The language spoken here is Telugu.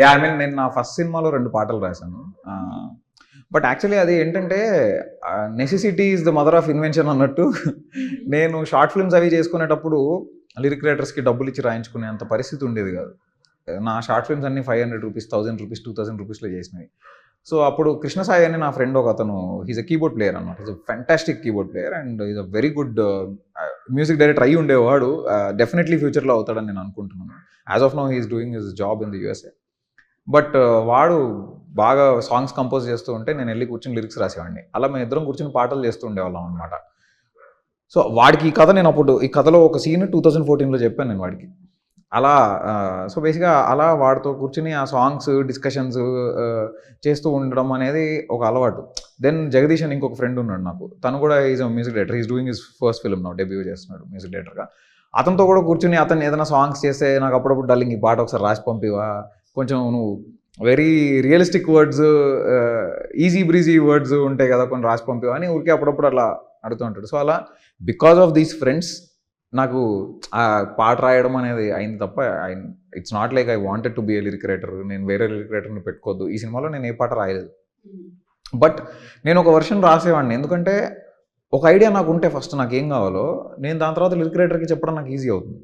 యా ఐ మీన్ నేను నా ఫస్ట్ సినిమాలో రెండు పాటలు రాశాను. బట్ యాక్చువల్లీ అది ఏంటంటే necessity is the mother of invention అన్నట్టు. నేను షార్ట్ ఫిల్మ్స్ అవి చేసుకునేటప్పుడు లిరిక్ రైటర్స్కి డబ్బులు ఇచ్చి రాయించుకునే అంత పరిస్థితి ఉండేది కాదు. నా షార్ట్ ఫిల్మ్స్ అన్ని five hundred rupees thousand rupees two thousand రూపీస్లో చేసినవి. సో అప్పుడు కృష్ణ సాయి అని నా ఫ్రెండ్ ఒక అతను హీజ్ అ కీబోర్డ్ ప్లేయర్ అనమాట is a fantastic keyboard player and is a very good music director అయి ఉండేవాడు. డెఫినెట్లీ ఫ్యూచర్లో అవుతాడని నేను అనుకుంటున్నాను. As of now he's doing his job in the USA but వాడు బాగా సాంగ్స్ కంపోజ్ చేస్తూ ఉంటే నేను వెళ్ళి కూర్చొని లిరిక్స్ రాసేవాడిని. అలా మేము ఇద్దరం కూర్చొని పాటలు చేస్తూ ఉండేవాళ్ళం అనమాట సో వాడికి ఈ కథ నేను అప్పుడు ఈ కథలో ఒక సీన్ టూ థౌజండ్ ఫోర్టీన్లో చెప్పాను నేను వాడికి. అలా సో బేసిక్గా అలా వాడితో కూర్చుని ఆ సాంగ్స్ డిస్కషన్స్ చేస్తూ ఉండడం అనేది ఒక అలవాటు. దెన్ జగదీష్ అని ఇంకొక ఫ్రెండ్ ఉన్నాడు నాకు. తను కూడా is music director. Is doing is first film నా డెబ్యూ చేస్తున్నాడు మ్యూజిక్ డైరెక్టర్గా. అతనితో కూడా కూర్చుని అతను ఏదైనా సాంగ్స్ చేస్తే నాకు అప్పుడప్పుడు డల్లింగ్ ఈ పాట ఒకసారి రాసి పంపివా కొంచెం నువ్వు very realistic words easy breezy words ఉంటాయి కదా కొన్ని రాసి పంపివా అని ఊరికే అప్పుడప్పుడు అలా అడుగుతూ ఉంటాడు. సో అలా బికాస్ ఆఫ్ దీస్ ఫ్రెండ్స్ నాకు ఆ పాట రాయడం అనేది అయింది తప్ప it's not like I wanted to be a lyric writer నేను వేరే లిరిక్ రైటర్ని పెట్టుకోవద్దు. ఈ సినిమాలో నేను ఏ పాట రాయలేదు. బట్ నేను ఒక వర్షన్ రాసేవాడిని. ఎందుకంటే ఒక ఐడియా నాకు ఉంటే ఫస్ట్ నాకు ఏం కావాలో నేను దాని తర్వాత లిరిక్ రైటర్కి చెప్పడం నాకు ఈజీ అవుతుంది.